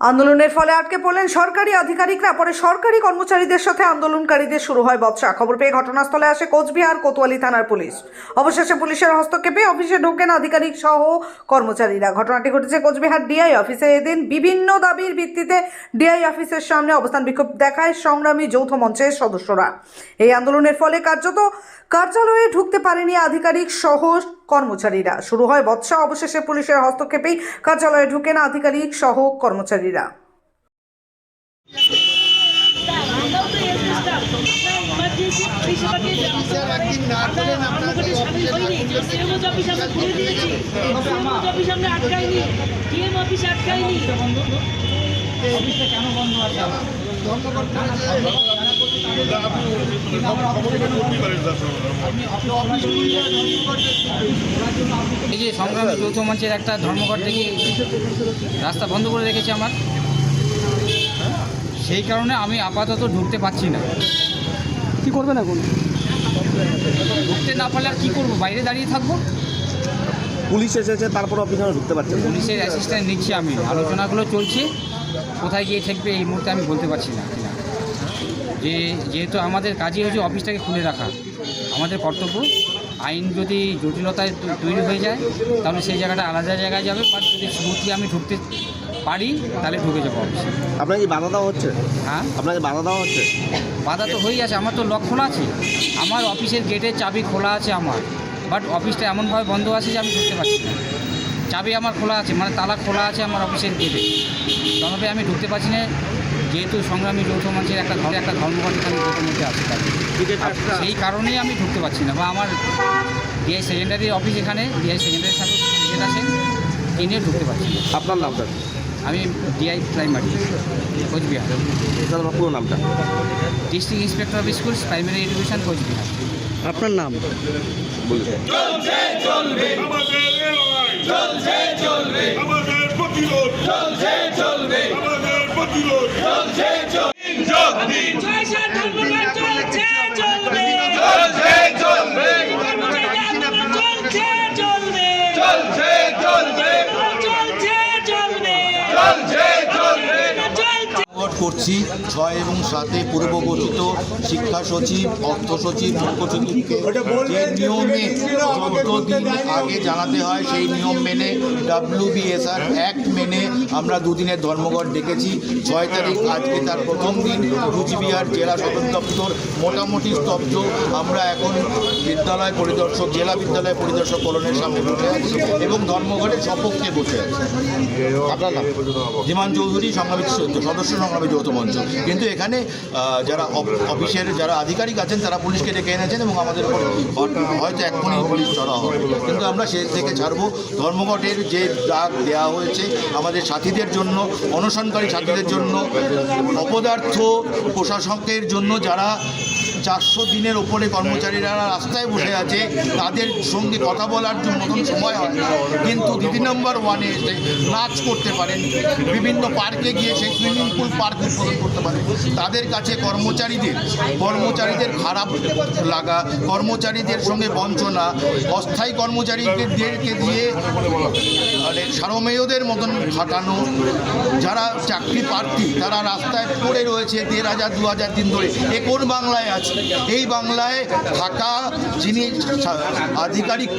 আন্দোলনের ফলে আটকে পড়লেন সরকারি আধিকারিকরা। পরে সরকারি কর্মচারীদের সাথে আন্দোলনকারীদের শুরু হয় বৎসা খবর পেয়ে ঘটনাস্থলে আসে কোচবিহার কোতোয়ালি থানার পুলিশ। অবশেষে পুলিশের হস্তক্ষেপে অফিসে ঢোকেন আধিকারিক সহ কর্মচারীরা। ঘটনাটি ঘটেছে কোচবিহার ডিআই অফিসে। এদিন বিভিন্ন দাবির ভিত্তিতে ডিআই অফিসের সামনে অবস্থান বিক্ষোভ দেখায় সংগ্রামী যৌথ মঞ্চের সদস্যরা। এই আন্দোলনের ফলে কার্যত কার্যালয়ে ঢুকতে পারেনি আধিকারিক সহ কর্মচারীরা। শুরু হয় বৎসা অবশেষে পুলিশের হস্তক্ষেপেই কার্যালয়ে ঢুকেন আধিকারিক সহ কর্মচারীরা। এই যে সংগ্রামী যৌথ মঞ্চের একটা ধর্মঘট থেকে রাস্তা বন্ধ করে রেখেছে আমার? সেই কারণে আমি আপাতত ঢুকতে পারছি না। কি করবেন এখন? ঢুকতে না পারলে আর কী করব? বাইরে দাঁড়িয়ে থাকব? পুলিশ এসেছে তারপর আপনি এখানে ঢুকতে পারছেন? পুলিশের অ্যাসিস্ট্যান্ট নিচ্ছি আমি। আলোচনাগুলো চলছে। কোথায় গিয়ে ঠেকবে এই মুহূর্তে আমি বলতে পারছি না। কিনা যে যেহেতু আমাদের কাজই হচ্ছে অফিসটাকে খুলে রাখা আমাদের কর্তব্য। আইন যদি জটিলতায় তৈরি হয়ে যায় তাহলে সেই জায়গাটা আলাদা জায়গায় যাবে বাট যদি স্মুথলি আমি ঢুকতে পারি তাহলে ঢুকে যাব অফিসে আপনাকে কি বাধা দেওয়া হচ্ছে? হ্যাঁ? আপনাকে বাধা দেওয়া হচ্ছে? বাধা তো হয়েই আছে আমার তো লক খোলা আছে। আমার অফিসের গেটের চাবি খোলা আছে আমার বাট অফিসটা এমনভাবে বন্ধ আছে যে আমি ঢুকতে পারছি না। চাবি আমার খোলা আছে মানে তালা খোলা আছে আমার অফিসের গেটে। তবে আমি ঢুকতে পারছি না যেহেতু সংগ্রামী যৌথ মঞ্চের একটা ধর্ম একটা ধর্মঘট এখানে যৌথ মধ্যে আছে। সেই কারণেই আমি ঢুকতে পারছি না। বা আমার ডিআই সেকেন্ডারি অফিস এখানে ডিআই সেকেন্ডারি সাথে প্রেসিডেন্ট আছেন তিনি ঢুকতে পারছি না। আপনার নামটা আমি ডিআই প্রাইমারি কোচবিহার। পুরো নামটা? District inspector of schools primary education Cooch Behar. আপনার নাম? লড়াই চলবে। চলবে ছয় সাত করছি। ছয় এবং সাতে পূর্ব ঘোষিত শিক্ষা সচিব অর্থ সচিব মুখ্য সচিবকে যে নিয়মে যতদিন আগে জানাতে হয় সেই নিয়ম মেনে ডাব্লিউবিএসআর অ্যাক্ট মেনে আমরা দুদিনের ধর্মঘট ডেকেছি। ছয় তারিখ আজকে তার প্রথম দিন। কুচবিহার জেলা সদর দপ্তর মোটামুটি স্তব্ধ। আমরা এখন বিদ্যালয় পরিদর্শক জেলা বিদ্যালয় পরিদর্শক কলোনের সামনে বসে আছি এবং ধর্মঘটের সপক্ষে বসে আছি। আপনার নাম? ধীমান চৌধুরী সংগ্রামী সদস্য সংগ্রামী যৌথ মঞ্চ। কিন্তু এখানে যারা অফিসের যারা আধিকারিক আছেন, তারা পুলিশকে ডেকে এনেছেন এবং আমাদের উপর হয়তো- এখনই পুলিশ চড়া হবে। কিন্তু আমরা সে থেকে ছাড়বো। ধর্মঘটের যে ডাক দেওয়া হয়েছে, আমাদের সাথীদের জন্য, অনশনকারী সাথীদের জন্য, অপদার্থ প্রশাসকের জন্য যারা চারশো দিনের ওপরে কর্মচারীরা রাস্তায় বসে আছে, তাদের সঙ্গে কথা বলার মতন সময় হয়। না কিন্তু দিদি নম্বর ওয়ানে এসে নাচ করতে পারেন, বিভিন্ন পার্কে গিয়ে সেই সুইমিং পুল পার্ক উদ্বোধন করতে পারেন। তাদের কাছে কর্মচারীদের কর্মচারীদের খারাপ লাগা, কর্মচারীদের সঙ্গে বঞ্চনা, অস্থায়ী কর্মচারীদেরকে দিয়ে মানে সারমেয়দের মতন খাটানো, যারা চাকরি প্রার্থী, তারা রাস্তায় পড়ে রয়েছে দেড় হাজার, দু হাজার দিন ধরে। এ কোন বাংলায় আছে? এই বাংলায় থাকা যিনি আধিকারিক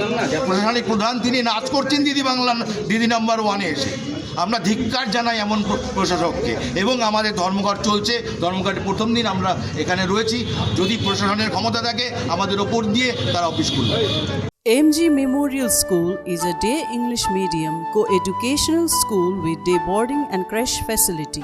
প্রশাসনিক প্রধান, তিনি নাচ করছেন দিদি বাংলা, দিদি নাম্বার ওয়ানে এসে। আমরা ধিক্কার জানাই এমন প্র- প্রশাসককে। এবং আমাদের ধর্মঘট চলছে। ধর্মঘটের প্রথম দিন আমরা এখানে রয়েছি। যদি প্রশাসনের ক্ষমতা থাকে, আমাদের ওপর দিয়ে তারা অফিস খুলবে। MG Memorial School is a day English medium co educational school with day boarding and creche facility.